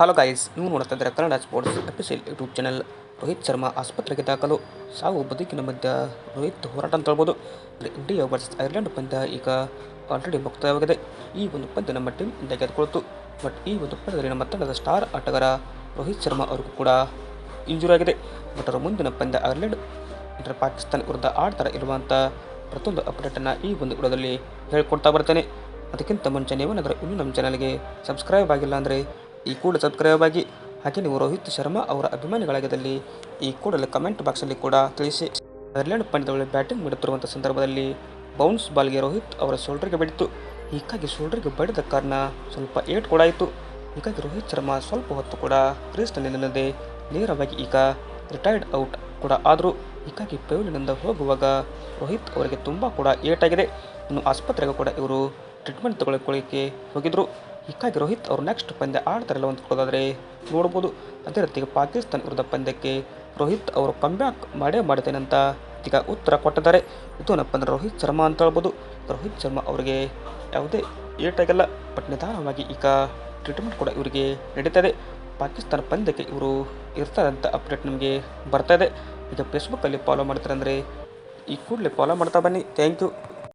Hello guys ನೀವು ನೋಡ್ತಾ Kannada sports official YouTube channel Rohit Sharma ಆಸ್ಪತ್ರೆಗೆ ದಾಖಲು. ಸಾವು ಬದುಕಿನ ಮಧ್ಯ ರೋಹಿತ್ ಹೋರಾಟ ಅಂತ ಹೇಳ್ಬೋದು. ಇಂಡಿಯಾ ವರ್ಸಸ್ ಐರ್ಲೆಂಡ್ ಪಂದ್ಯ ಈಗ ಆಲ್ರೆಡಿ ಮುಕ್ತಾಯವಾಗಿದೆ. ಈ ಒಂದು ಪಂದ್ಯ ನಮ್ಮ ಟೀಮ್ ಇಂಡಿಯಾ ಗೆದ್ದುಕೊಳ್ತು. ಬಟ್ ಈ ಒಂದು ಪಂದ್ಯದಲ್ಲಿ ನಮ್ಮ ತಂಡದ ಸ್ಟಾರ್ ಆಟಗಾರ ರೋಹಿತ್ ಶರ್ಮಾ ಅವ್ರಿಗೂ ಕೂಡ ಇಂಜುರಿ ಆಗಿದೆ. ಬಟ್ ಅವರ ಮುಂದಿನ ಪಂದ್ಯ ಐರ್ಲೆಂಡ್ ಅಂದರೆ ಪಾಕಿಸ್ತಾನ ವಿರುದ್ಧ ಆಡ್ತಾರ ಇರುವಂಥ ಪ್ರತಿಯೊಂದು ಅಪ್ಡೇಟನ್ನು ಈ ಒಂದು ವಿಡಿಯೋದಲ್ಲಿ ಹೇಳ್ಕೊಡ್ತಾ ಬರ್ತೇನೆ. ಅದಕ್ಕಿಂತ ಮುಂಚೆ ನೀವೇನಾದರೂ ಇನ್ನೂ ನಮ್ಮ ಚಾನಲ್ಗೆ ಸಬ್ಸ್ಕ್ರೈಬ್ ಆಗಿಲ್ಲ ಅಂದರೆ ಈ ಕೂಡಲೇ ಸಬ್ಸ್ಕ್ರೈಬ್ ಆಗಿ ಹಾಗೆ ನೀವು ರೋಹಿತ್ ಶರ್ಮಾ ಅವರ ಅಭಿಮಾನಿಗಳಾಗದಲ್ಲಿ ಈ ಕೂಡಲೇ ಕಮೆಂಟ್ ಬಾಕ್ಸಲ್ಲಿ ಕೂಡ ತಿಳಿಸಿ. ಐರ್ಲೆಂಡ್ ಪಂದ್ಯದಲ್ಲಿ ಬ್ಯಾಟಿಂಗ್ ಮಾಡುತ್ತಿರುವಂಥ ಸಂದರ್ಭದಲ್ಲಿ ಬೌನ್ಸ್ ಬಾಲ್ಗೆ ರೋಹಿತ್ ಅವರ ಶೋಲ್ಡರ್ಗೆ ಬಡಿತು. ಹೀಗಾಗಿ ಶೋಲ್ಡರ್ಗೆ ಬಡಿದ ಕಾರಣ ಸ್ವಲ್ಪ ಏಟ್ ಕೂಡ ಆಯಿತು. ಹೀಗಾಗಿ ರೋಹಿತ್ ಶರ್ಮಾ ಸ್ವಲ್ಪ ಹೊತ್ತು ಕೂಡ ಕ್ರೀಸ್ನಲ್ಲಿ ನಿಲ್ಲದೆ ನೇರವಾಗಿ ಈಗ ರಿಟೈರ್ಡ್ ಔಟ್ ಕೂಡ ಆದರೂ. ಹೀಗಾಗಿ ಪೆವಿಲಿನಿಂದ ಹೋಗುವಾಗ ರೋಹಿತ್ ಅವರಿಗೆ ತುಂಬ ಕೂಡ ಏಟಾಗಿದೆ. ಇನ್ನು ಆಸ್ಪತ್ರೆಗೆ ಕೂಡ ಇವರು ಟ್ರೀಟ್ಮೆಂಟ್ ತಗೊಳ್ಕೊಳ್ಳಿಕ್ಕೆ ಹೋಗಿದ್ರು. ಹೀಗಾಗಿ ರೋಹಿತ್ ಅವರು ನೆಕ್ಸ್ಟ್ ಪಂದ್ಯ ಆಡ್ತಾರಲ್ಲ ಅಂತ ಕೊಡೋದಾದರೆ ನೋಡ್ಬೋದು. ಅದೇ ರೀತಿ ಪಾಕಿಸ್ತಾನ ವಿರುದ್ಧ ಪಂದ್ಯಕ್ಕೆ ರೋಹಿತ್ ಅವರು ಕಮ್ಬ್ಯಾಕ್ ಮಾಡೇ ಮಾಡ್ತೇನೆ ಅಂತ ಈಗ ಉತ್ತರ ಕೊಟ್ಟಿದ್ದಾರೆ. ಇದು ಏನಪ್ಪ ಅಂದ್ರೆ ರೋಹಿತ್ ಶರ್ಮಾ ಅಂತ ಹೇಳ್ಬೋದು. ರೋಹಿತ್ ಶರ್ಮಾ ಅವರಿಗೆ ಯಾವುದೇ ಏಟಾಗಿಲ್ಲ ಬಟ್ ನಿಧಾನವಾಗಿ ಈಗ ಟ್ರೀಟ್ಮೆಂಟ್ ಕೂಡ ಇವರಿಗೆ ನಡೀತದೆ ಪಾಕಿಸ್ತಾನ ಪಂದ್ಯಕ್ಕೆ ಇವರು ಇರ್ತಾರೆ ಅಂತ ಅಪ್ಡೇಟ್ ನಮಗೆ ಬರ್ತಾ ಇದೆ. ಈಗ ಫೇಸ್ಬುಕ್ಕಲ್ಲಿ ಫಾಲೋ ಮಾಡ್ತಾರೆ ಅಂದರೆ ಈ ಕೂಡಲೇ ಫಾಲೋ ಮಾಡ್ತಾ ಬನ್ನಿ. Thank you